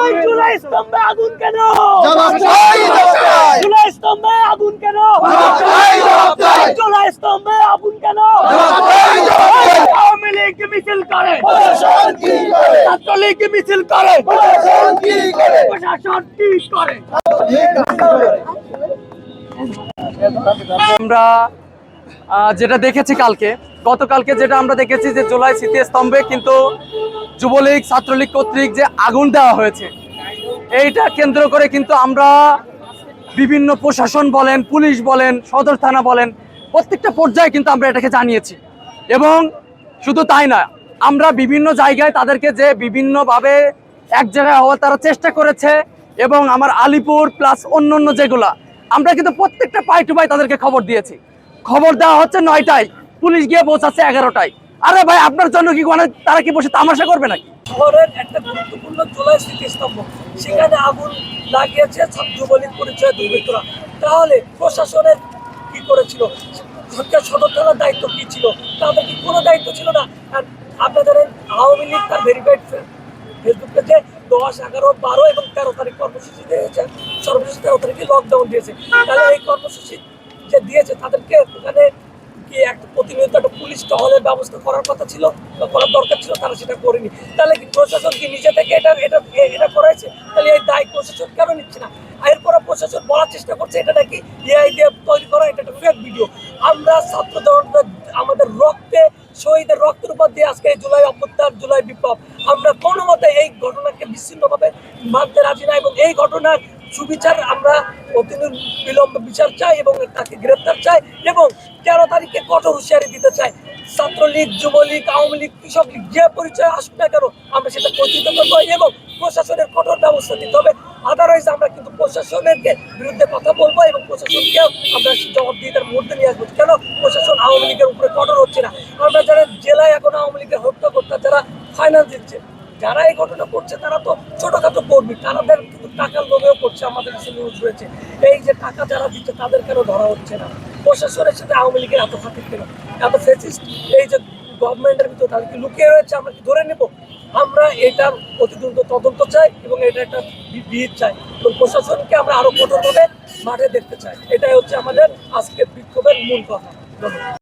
ওই জুলাই স্তম্ভে আগুন কেন জবাব চাই, জবাব চাই। জুলাই স্তম্ভে আগুন কেন জবাব চাই, জবাব চাই। জুলাই স্তম্ভে আগুন কেন জবাব চাই, জবাব চাই। আওয়ামী লীগ মিছিল করে প্রশাসন কি করে? ছাত্রলীগ মিছিল করে প্রশাসন কি করে? প্রশাসন কি করে আমরা যেটা দেখেছি কালকে গতকালকে যেটা আমরা দেখেছি যে জুলাই স্মৃতিস্তম্ভে কিন্তু যুবলীগ, ছাত্রলীগ কর্তৃক যে আগুন দেওয়া হয়েছে, এইটা কেন্দ্র করে কিন্তু আমরা বিভিন্ন প্রশাসন বলেন, পুলিশ বলেন, সদর থানা বলেন, প্রত্যেকটা পর্যায়ে কিন্তু আমরা এটাকে জানিয়েছি। এবং শুধু তাই না আমরা বিভিন্ন জায়গায় তাদেরকে যে বিভিন্নভাবে এক জায়গায় হওয়ার তারা চেষ্টা করেছে এবং আমার আলিপুর প্লাস অন্য অন্য যেগুলা, আমরা কিন্তু প্রত্যেকটা পাই টু পাই তাদেরকে খবর দিয়েছি। খবর দেওয়া হচ্ছে নয়টায়। পুলিশ গিয়ে পৌঁছাচ্ছে এগারোটায়। আরে ভাই, আপনার জন্য কি মানে তারা কি বসে তামাশা করবে নাকি? শহরের একটা গুরুত্বপূর্ণ সেখানে আগুন লাগিয়েছে যুবলীগ পরিচয় দুর্বৃত্তরা। তাহলে প্রশাসনের কি করেছিল? সরকার সদর দায়িত্ব ছিল? তাদের কি কোনো দায়িত্ব ছিল না? জানেন আওয়ামী লীগ তার ফেসবুক দশ, এগারো, বারো এবং তেরো তারিখ কর্মসূচি সর্বশেষ তেরো তারিখে লকডাউন দিয়েছে। তাহলে এই কর্মসূচি যে দিয়েছে, তাদেরকে ওখানে কি একটা প্রতিনিয়ত একটা পুলিশ টহলের ব্যবস্থা করার কথা ছিল বা করার দরকার ছিল, তারা সেটা করেনি। তাহলে কি প্রশাসন কি নিজে থেকে এটা এটা এটা করাইছে তাহলে এই দায় প্রশাসন কেন নিচ্ছে না? এরপরে প্রশাসন বলার চেষ্টা করছে, এটা নাকি এআই দিয়ে তৈরি করা, এটা একটা ফেক ভিডিও আমরা ছাত্র আমাদের রক্তে, শহীদের রক্তের উপর দিয়ে আজকে জুলাই অভ্যুত্থান, জুলাই বিপ্লব। আমরা কোনো মতে এই ঘটনাকে বিচ্ছিন্নভাবে মানতে রাজি না, এবং এই ঘটনার সুবিচার আমরা অতি বিলম্বে বিচার চাই এবং তাকে গ্রেপ্তার চাই, এবং কঠোর হুঁশিয়ারি দিতে চাই ছাত্রলীগ, যুবলীগ, আওয়ামী লীগ, কৃষক লীগ, যে পরিচয় আসুক না কেন, আমরা সেটা পরিচিত করব এবং প্রশাসনের কঠোর ব্যবস্থা নিতে হবে। আদারওয়াইজ আমরা কিন্তু প্রশাসনের বিরুদ্ধে কথা বলব এবং প্রশাসনকেও আমরা জবাবদিহিতার মধ্যে নিয়ে আসব। কেন? প্রশাসন আওয়ামী লীগের উপরে কঠোর হচ্ছে না। আমরা যারা জেলায় এখন আওয়ামী লীগের হত্যা করতে যারা ফাইনাল দিচ্ছে, যারা এই ঘটনা করছে, তারা তো ছোটখাটো কর্মী। তাদের কিন্তু টাকার লোভেও করছে। আমাদের কাছে নিউজ রয়েছে। এই যে টাকা যারা দিচ্ছে, তাদের কেন ধরা হচ্ছে না? প্রশাসনের সাথে আওয়ামী লীগের এত হাতে কেন? এত ফেসিস্ট এই যে গভর্নমেন্টের ভিতরে তাদেরকে লুকিয়ে রয়েছে? আমরা কি ধরে নেব? আমরা এটার অতিদ্রুত তদন্ত চাই এবং এটা একটা বিহিত চাই এবং প্রশাসনকে আমরা আরও কঠোরভাবে মাঠে দেখতে চাই। এটাই হচ্ছে আমাদের আজকের বিক্ষোভের মূল কথা। ধন্যবাদ।